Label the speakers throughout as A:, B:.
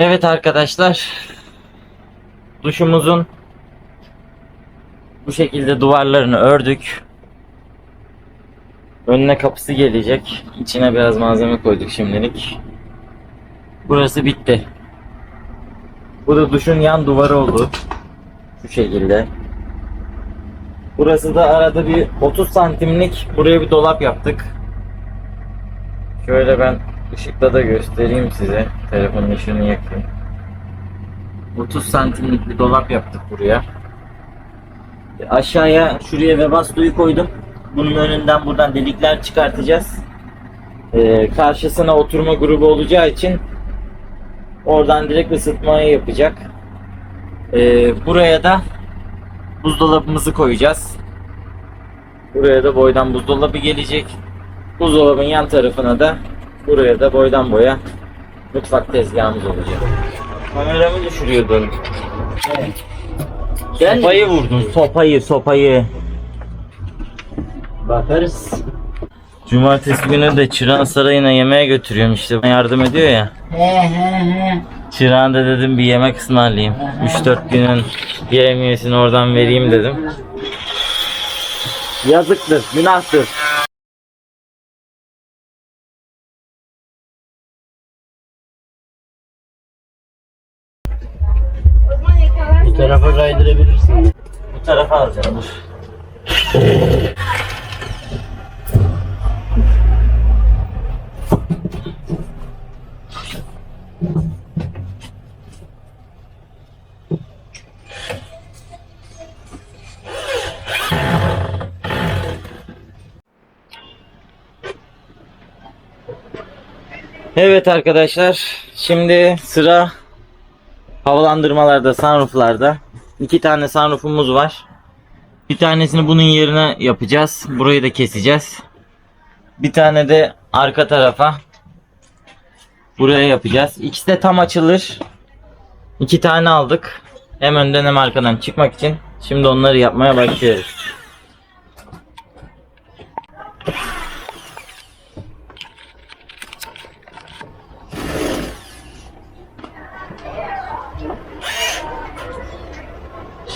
A: Evet arkadaşlar. Duşumuzun bu şekilde duvarlarını ördük. Önüne kapısı gelecek. İçine biraz malzeme koyduk şimdilik. Burası bitti. Bu da duşun yan duvarı oldu. Şu şekilde. Burası da arada bir 30 santimlik buraya bir dolap yaptık. Şöyle ben ışıkla da göstereyim size. Telefonun ışığını yakayım. 30 santimlik bir dolap yaptık buraya. Aşağıya şuraya Webasto'yu koydum. Bunun önünden buradan delikler çıkartacağız. Ee, karşısına oturma grubu olacağı için oradan direkt ısıtmayı yapacak. Ee, buraya da buzdolabımızı koyacağız. Buraya da boydan buzdolabı gelecek. Buzdolabın yan tarafına da buraya da boydan boya mutfak tezgahımız olacak. Kameramı düşürüyordun. Sopayı vurdun, sopayı, sopayı.
B: Bakarız.
A: Cumartesi günü de Çırağan Sarayı'na yemeğe götürüyorum işte. Yardım ediyor ya. Çırağan da dedim bir yemek ısmarlayayım. 3-4 günün yemiyesini oradan vereyim dedim. Yazıktır, günahtır.
B: Tarafa kaydırabilirsin.
A: Bu tarafa alacağım dur. Evet arkadaşlar, şimdi sıra havalandırmalarda, sunrooflarda. İki tane sunroofumuz var. Bir tanesini bunun yerine yapacağız. Burayı da keseceğiz. Bir tane de arka tarafa buraya yapacağız. İkisi de tam açılır. İki tane aldık. Hem önden hem arkadan çıkmak için. Şimdi onları yapmaya başlıyoruz.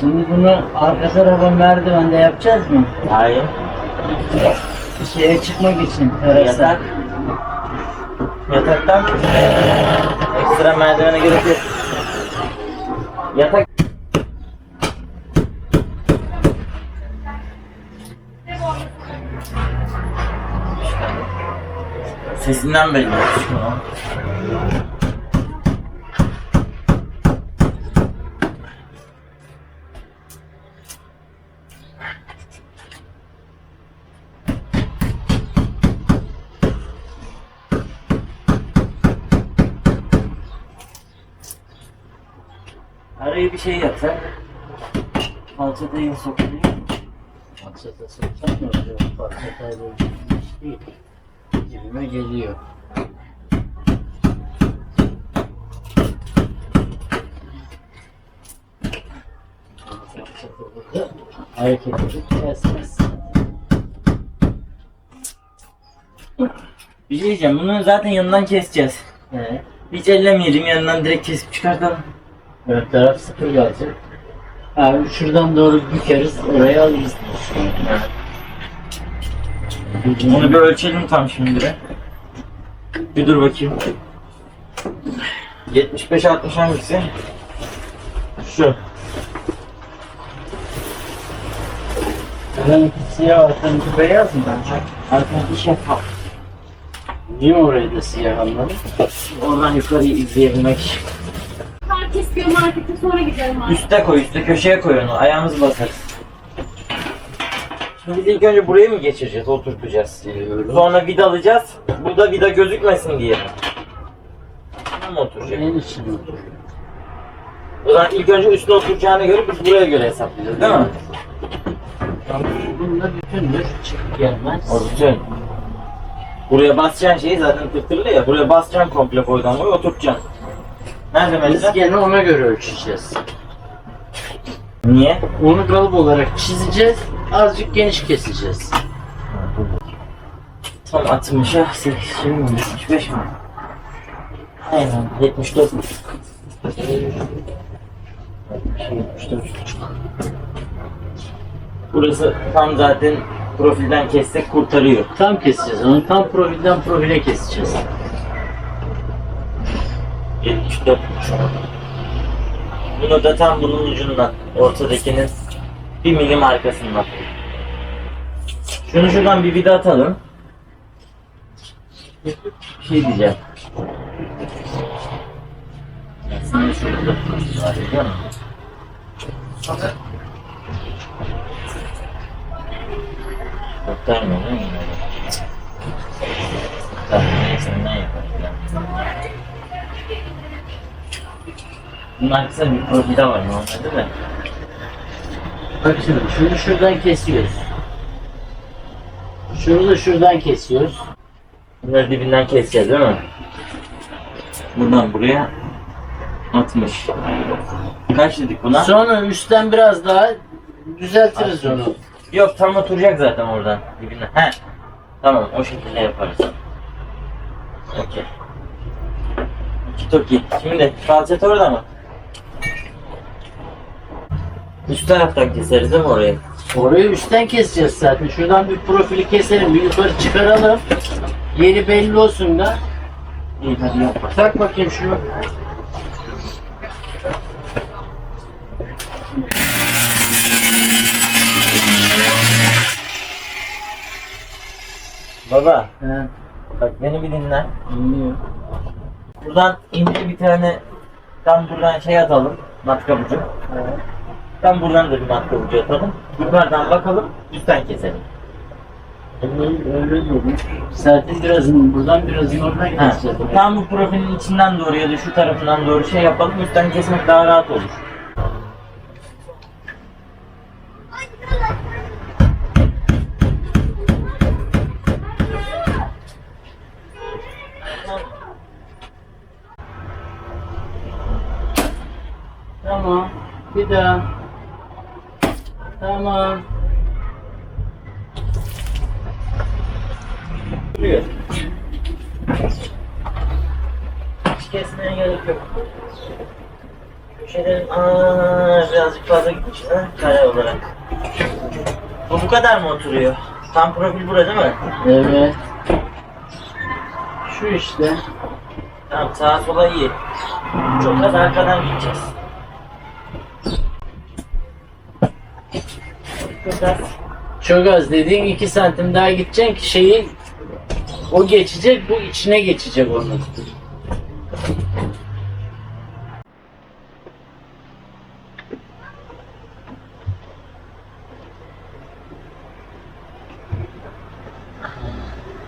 B: Şimdi bunu arka tarafa merdivende yapacağız mı?
A: Hayır.
B: Şeye çıkmak için. terasa.
A: Yatak. Yataktan ekstra merdivene gerek yok. Yatak Sesinden belli. Araya bir şey yapsak. Falçatayı miyim?
B: Falçata sokacak mı? Falçatayla iş değil. Gibime geliyor. Hareket edip kesmez.
A: Bir şey diyeceğim. Bunu zaten yanından keseceğiz.
B: He.
A: Hiç ellemeyelim yanından direkt kesip çıkartalım.
B: Ön taraf sıfır kalacak. Abi şuradan doğru bükeriz, oraya alırız.
A: Onu bir ölçelim tam şimdi de. Bir dur bakayım. 75-60 hangisi? Şu.
B: Buranınki siyah, arkanınki beyaz mı?
A: Arkamdaki şeffaf.
B: Niye orayı da siyah anladın?
A: Oradan yukarıyı izleyebilmek.
C: Herkes bir markete sonra gidelim abi.
A: Üste koy, üste köşeye koy onu. Ayağımızı basarız. Şimdi biz ilk önce burayı mı geçireceğiz, oturtacağız? Sonra vidalayacağız. Burada vida gözükmesin diye. Buna mı oturacak?
B: En içine otur.
A: O zaman ilk önce üstüne oturacağına göre biz buraya göre hesaplayacağız değil mi?
B: Bunda bütündür, çık gelmez.
A: O bütün. Buraya basacaksın şeyi zaten tırtırlı ya. Buraya basacaksın komple boydan boya oturtacaksın.
B: Biz
A: Melisa?
B: gene ona göre ölçeceğiz.
A: Niye?
B: Onu kalıp olarak çizeceğiz, azıcık geniş keseceğiz.
A: Tam 60'a 80 mi? 75 mi? Aynen 74 mi? Burası tam zaten profilden kessek kurtarıyor.
B: Tam keseceğiz onu. Tam profilden profile keseceğiz.
A: 74 Bunu da tam bunun ucundan, ortadakinin bir milim arkasından. Şunu şuradan bir vida atalım. Bir şey diyeceğim. Aslında şurada var? Kurtarmıyor değil mi? Tamam, neyse ne yaparız ya. Bunun arkasında bir profilde var normalde de.
B: Bak şimdi şunu şuradan kesiyoruz. Şunu da şuradan kesiyoruz.
A: Bunları dibinden keseceğiz değil mi? Buradan buraya 60. Kaç dedik buna?
B: Sonra üstten biraz daha düzeltiriz onu.
A: Yok tam oturacak zaten oradan dibinden. He. Tamam o şekilde yaparız. Okey. Toki. Şimdi falçat orada mı? Üst taraftan keseriz değil mi orayı?
B: Orayı üstten keseceğiz zaten. Şuradan bir profili keselim, bir yukarı çıkaralım. Yeri belli olsun da.
A: İyi hadi yap.
B: Tak bakayım şunu.
A: Baba
B: He,
A: bak beni bir dinle.
B: anlıyorum.
A: Buradan ince bir tane tam buradan şey atalım. Matkap ucu. Tam buradan da bir matkap ucu atalım. Yukarıdan bakalım. Üstten keselim.
B: Zaten birazını buradan birazını oradan
A: Ha,
B: keseceğiz.
A: tam bu profilin içinden doğru ya da şu tarafından doğru şey yapalım. Üstten kesmek daha rahat olur.
B: Tamam. Bir daha. Tamam.
A: Duruyor. Hiç kesmeye gerek yok. Köşelerin aa, birazcık fazla gitmiş ha kare olarak. Bu bu kadar mı oturuyor? Tam profil burada değil mi?
B: Evet. Şu işte.
A: Tamam sağa sola iyi. Çok az arkadan gideceğiz. Çok az.
B: Çok az dediğin 2 santim daha gideceksin ki şeyi o geçecek bu içine geçecek onun.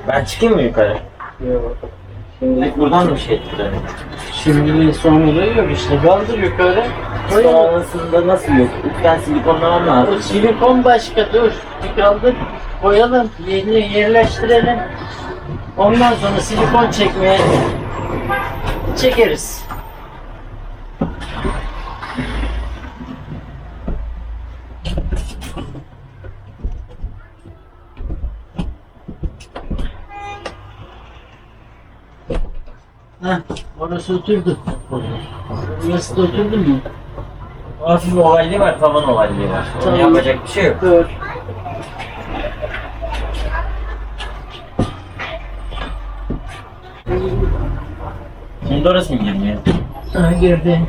A: Ben çıkayım mı yukarı?
B: Yok.
A: Şimdilik buradan mı şey tutalım?
B: Şimdinin sonunda yok işte kaldır yukarı. Onu.
A: Sonrasında nasıl yok? Üstten silikonlamam
B: O
A: lazım.
B: silikon başka dur. Bir kaldır. Koyalım. Yerine yerleştirelim. Ondan sonra silikon çekmeye çekeriz. Heh, orası oturdu. Burası da oturdu mu?
A: Hafif ovalliği var, tavan ovalliği var. Onu
B: Tamam.
A: yapacak bir şey yok.
B: Dur.
A: Şimdi orası mı girmiyor?
B: Ha girdi.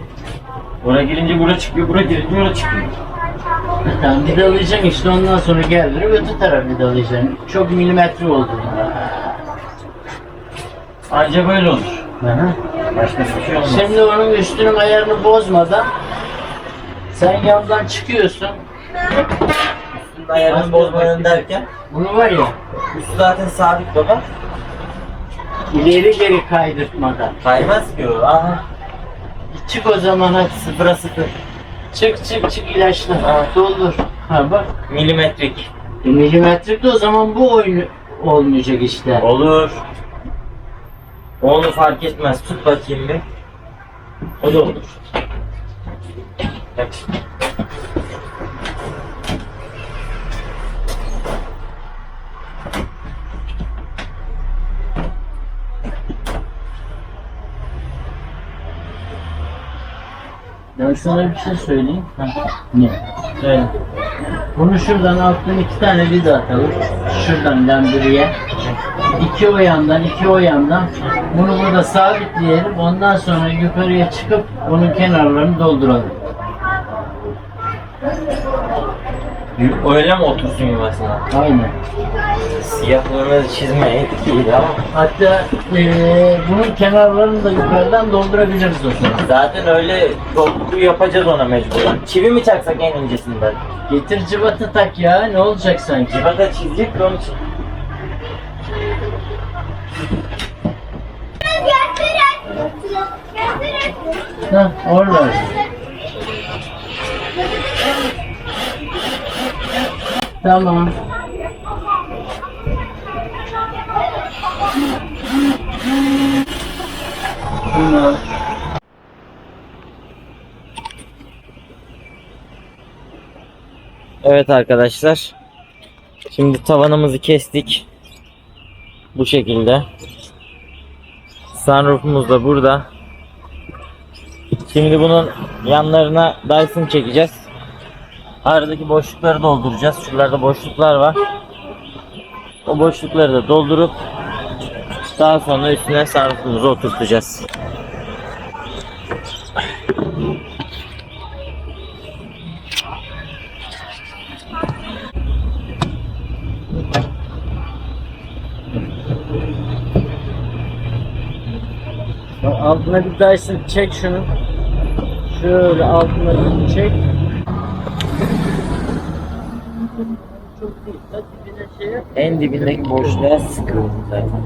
A: Oraya girince bura çıkıyor, bura girince oraya çıkıyor.
B: Tamam vidalayacaksın işte ondan sonra geldir öte taraf vidalayacaksın. Çok milimetre oldu.
A: Anca böyle olur.
B: Aha.
A: Başka bir şey olmaz.
B: Şimdi onun üstünün ayarını bozmadan sen yandan çıkıyorsun.
A: Üstünün ayarını bozmadan derken
B: Bunu var ya
A: üstü zaten sabit baba.
B: ileri geri kaydırtmadan.
A: Kaymaz ki o. Aha.
B: Çık o zaman hadi.
A: Sıfıra sıfır.
B: Çık çık çık ilaçla.
A: Ha.
B: Doldur. Ha bak.
A: Milimetrik.
B: E, milimetrik de o zaman bu oyun olmayacak işte.
A: Olur. Onu fark etmez. Tut bakayım bir. O da olur.
B: Ben sana bir şey söyleyeyim. Ha, ne? Söyle. Bunu şuradan alttan iki tane vida atalım. Şuradan lambiriye. İki o yandan, iki o yandan. Bunu burada sabitleyelim. Ondan sonra yukarıya çıkıp bunun kenarlarını dolduralım.
A: Öyle mi otursun yuvasına?
B: Aynen.
A: Siyahlarını çizmeye iyi ama
B: Hatta eee, bunun kenarlarını da yukarıdan doldurabiliriz o zaman.
A: zaten öyle toplu yapacağız ona mecburen. Çivi mi çaksak en incesinden?
B: Getir cıvatı tak ya. Ne olacak sanki?
A: Civata çizecek de onun için.
B: Hah, orada. Tamam. Bunu
A: Evet arkadaşlar. Şimdi tavanımızı kestik. Bu şekilde. Sunroofumuz da burada. Şimdi bunun yanlarına Dyson çekeceğiz. Aradaki boşlukları dolduracağız. Şuralarda boşluklar var. O boşlukları da doldurup daha sonra üstüne sunroofumuzu oturtacağız.
B: Altına bir Dyson çek şunu. Şöyle altına bir çek.
A: En dibindeki boşluğa sıkıldım zaten.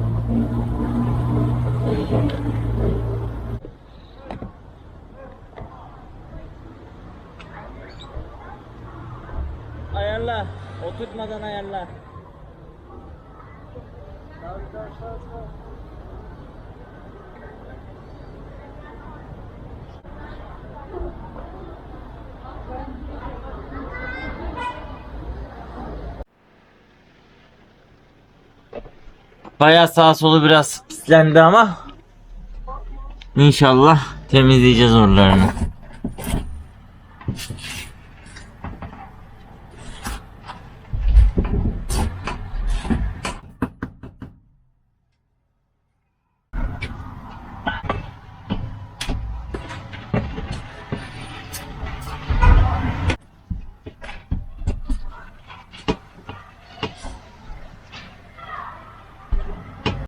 A: Ayarla. Oturtmadan ayarla. Bayağı sağ solu biraz pislendi ama inşallah temizleyeceğiz oralarını.